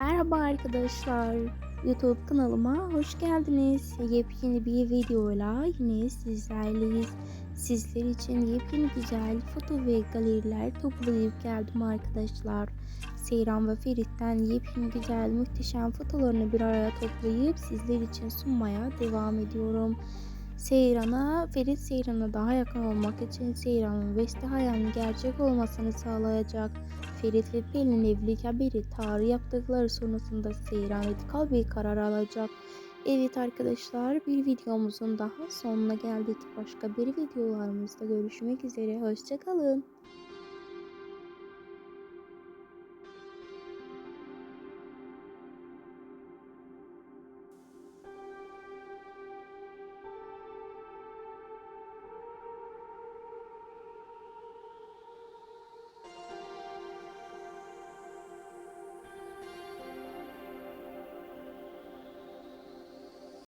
Merhaba arkadaşlar. YouTube kanalıma hoş geldiniz. Yepyeni bir videoyla yine sizlerleyiz. Sizler için yepyeni güzel foto ve galeriler toplayıp geldim arkadaşlar. Seyran ve Ferit'ten yepyeni güzel muhteşem fotolarını bir araya toplayıp sizler için sunmaya devam ediyorum. Seyran'a, Ferit Seyran'a daha yakın olmak için Seyran'ın Vesti hayalinin gerçek olmasını sağlayacak. Ferit ve Pelin evlilik haberi tarih yaptıkları sonrasında Seyran radikal bir karar alacak. Evet arkadaşlar bir videomuzun daha sonuna geldik. Başka bir videolarımızda görüşmek üzere. Hoşçakalın.